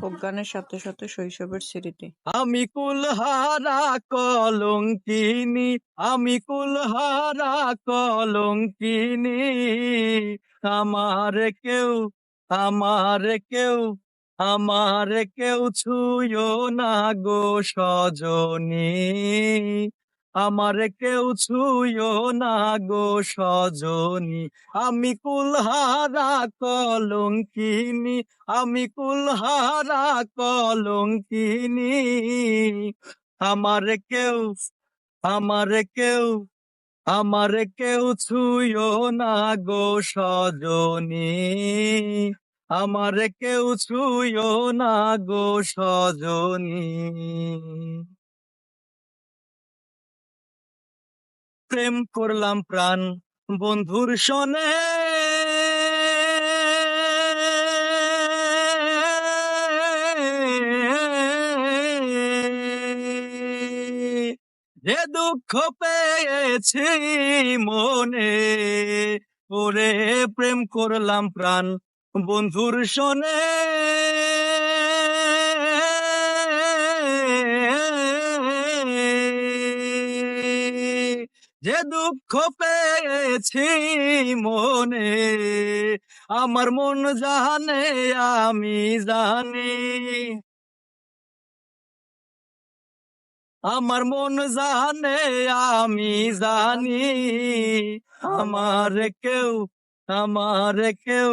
Folk সাথে সাথে শৈশবের স্মৃতি। আমি কুলহারা কলঙ্কিনী, আমি কুলহারা কলঙ্কিনী। আমার কেউ আমার কেউ আমার কেউ ছুঁয়ো না গো সজনী। আমার কেউ ছুঁয়ো না গো সজনী। আমি কুলহারা কলঙ্কিনী, আমি কুলহারা কলঙ্কিনী। আমার কেউ আমার কেউ আমার কেউ ছুঁয়ো না গো সজনী। আমার কেউ ছুঁয়ো না গো সজনী। প্রেম করলাম প্রাণ বন্ধুর সনে। যে দুঃখ পেয়েছি মনে, ওরে প্রেম করলাম প্রাণ বন্ধুর সনে। যে দুঃখ পেয়েছি মনে, আমার মন জানে, আমি জানি। আমার মন জানে, আমি জানি। আমার কেউ আমার কেউ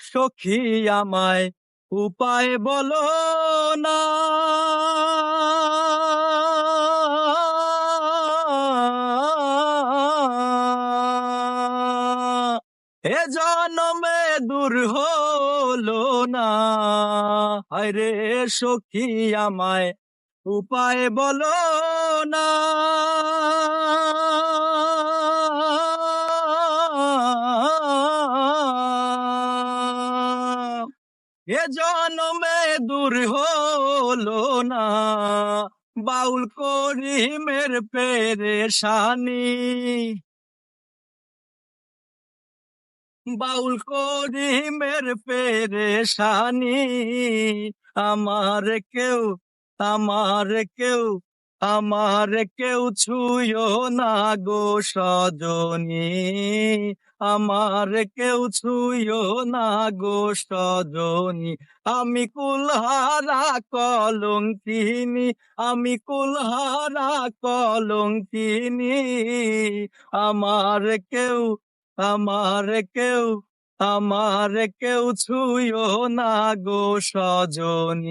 সখী আমায় উপায় বলো না। এ জনমে দূর হলো না। আরে সখী আমায় উপায় বলো না। এ জনমে দূর হলো না। বাউল করিমের পেরেশানি। বাউল করিমের পেরেশানি। আমার কেউ আমার কেউ আমার কেউ ছুঁয়ো না গো সজনী। আমার কেউ ছুঁয়ো না গো সজনী। আমি কুলহারা কলঙ্কিনী, আমি কুলহারা কলঙ্কিনী। আমার কেউ আমার কেউ আমার কেউ ছুঁয়ো না গো সজনী।